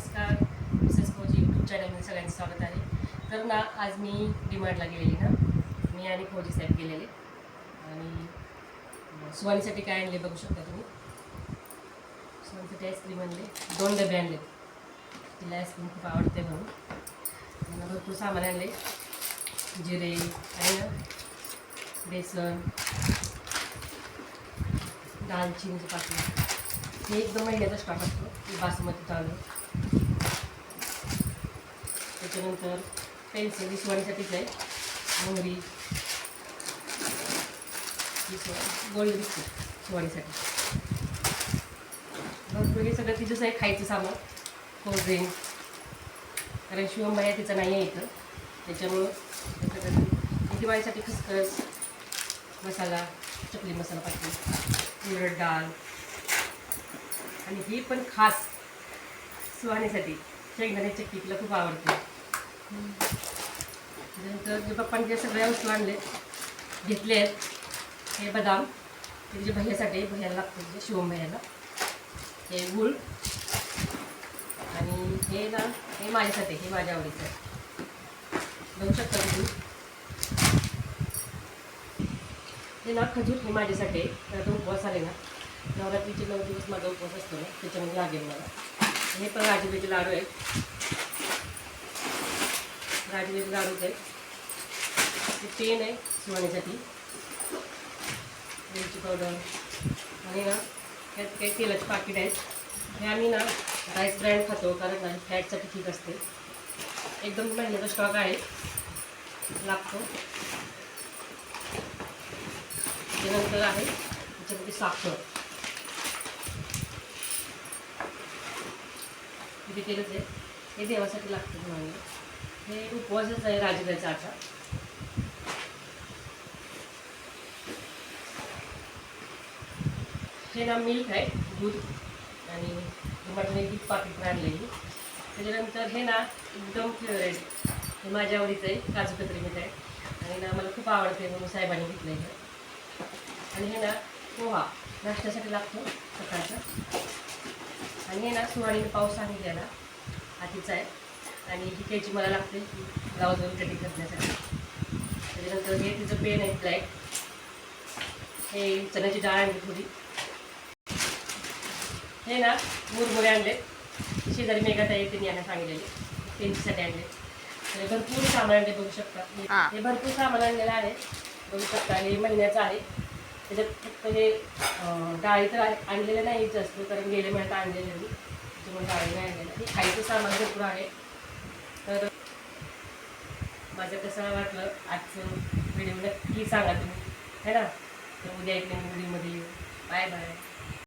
नमस्कार. मिसेस फौजी यूट्यूब चॅनलमध्ये सगळ्यांचं स्वागत आहे. तर ना आज मी डिमांडला गेलेली ना. मी आणि फौजी साहेब गेलेले. आणि सुवाणीसाठी काय आणले बघू शकता तुम्ही? सुवाणीसाठी आईस्क्रीम आणले. दोन डबे आणले. तिला आईस्क्रीम खूप आवडते म्हणून. भरपूर सामान आणले. जिरे आहे ना? बेसन. दालचिनीचं पाकिट हे एकदम महिन्याचा स्टॉक असतो. बासमती तांदूळ त्याच्यानंतर पेन्सिल विसवणीसाठीच आहे. मोहरी. गोळी बिस्किट शिवाणीसाठी भरपूर हे सगळं तिचंच आहे खायचं सामान. कोल्ड्रिंक कारण शिवमबाई तिचं नाही आहे इथं. त्याच्यामुळं दिवाळीसाठी खसखस मसाला चकली मसाला पाहिजे उलट डाळ. आणि ही पण खास सुहाण्यासाठी. शेंगदाणे चक्की तिला खूप आवडते. त्याच्यानंतर जे पप्पांचे जे सगळ्या वस्तू आणले घेतले आहेत हे बदाम त्याचे तिच्या भैयासाठी भैयाला म्हणजे शिवम भैयाला. हे गुळ आणि हे ना हे माझ्यासाठी हे माझ्या आवडीचं आहे. बघू शकता तुम्ही. हे ना खजूर हे माझ्यासाठी तर आता उपवास आले ना. नवरात्रीचे नऊ दिवस माझा उपवास असतो ना त्याच्यामध्ये लागेल मला. हे पण राजूबाईचे लाडू आहेत. राजूबाईचे लाडू आहेत पेन आहे शिवण्यासाठी. वेलची पावडर आणि ना त्यात काही तेलाचे पाकिट आहेत. हे आम्ही ना राईस ब्रँड खातो कारण ना फॅटसाठी ठीक असते. एकदम महिन्याचा स्टॉक आहे. लागतो. त्यानंतर आहे त्याच्यामध्ये साखर. किती तेलच आहे हे देवासाठी लागतं तुम्हाला. हे उपवासच आहे राजगिराचा आटा हे ना मिल्क आहे दूध आणि मटणे दूध पाकिट आणलेली. त्याच्यानंतर हे ना एकदम फेवरेट हे माझ्या आवडीचं आहे काजू कतरी मीठ आहे. आणि ना मला खूप आवडते म्हणून साहेबांनी घेतलं आहे आणि हे ना पोहा नाश्त्यासाठी लागतो सकाळचा. आणि हे ना सुहाणीने पाऊस सांगितलेला हातीचा आहे. आणि ही त्याची मला लागते. ब्लाऊजवर कटिंग करण्यासाठी. त्याच्यानंतर हे तिचं पेन आहे ब्लॅक हे चण्याची डाळ आणली थोडी. हे ना मुरमुरे आणले. शेजारी मेघात आहे त्यांनी यांना सांगितलेले त्यांच्यासाठी आणले. तर भरपूर सामान आणले बघू शकता. हा. भरपूर सामान आणलेलं आहे बघू शकता. हे महिन्याचं आहे. त्याच्यात फक्त हे डाळी तर आणलेलं नाही जास्त कारण गेले महिन्यात आणलेले मी त्याच्यामुळे डाळी नाही आणलेलं हे खायचं सामान भरपूर आहे. तर माझं कसं वाटलं आजचं व्हिडिओ नक्की सांगा तुम्ही. है ना? तर उद्या एक नवीन व्हिडिओमध्ये येऊ. Bye bye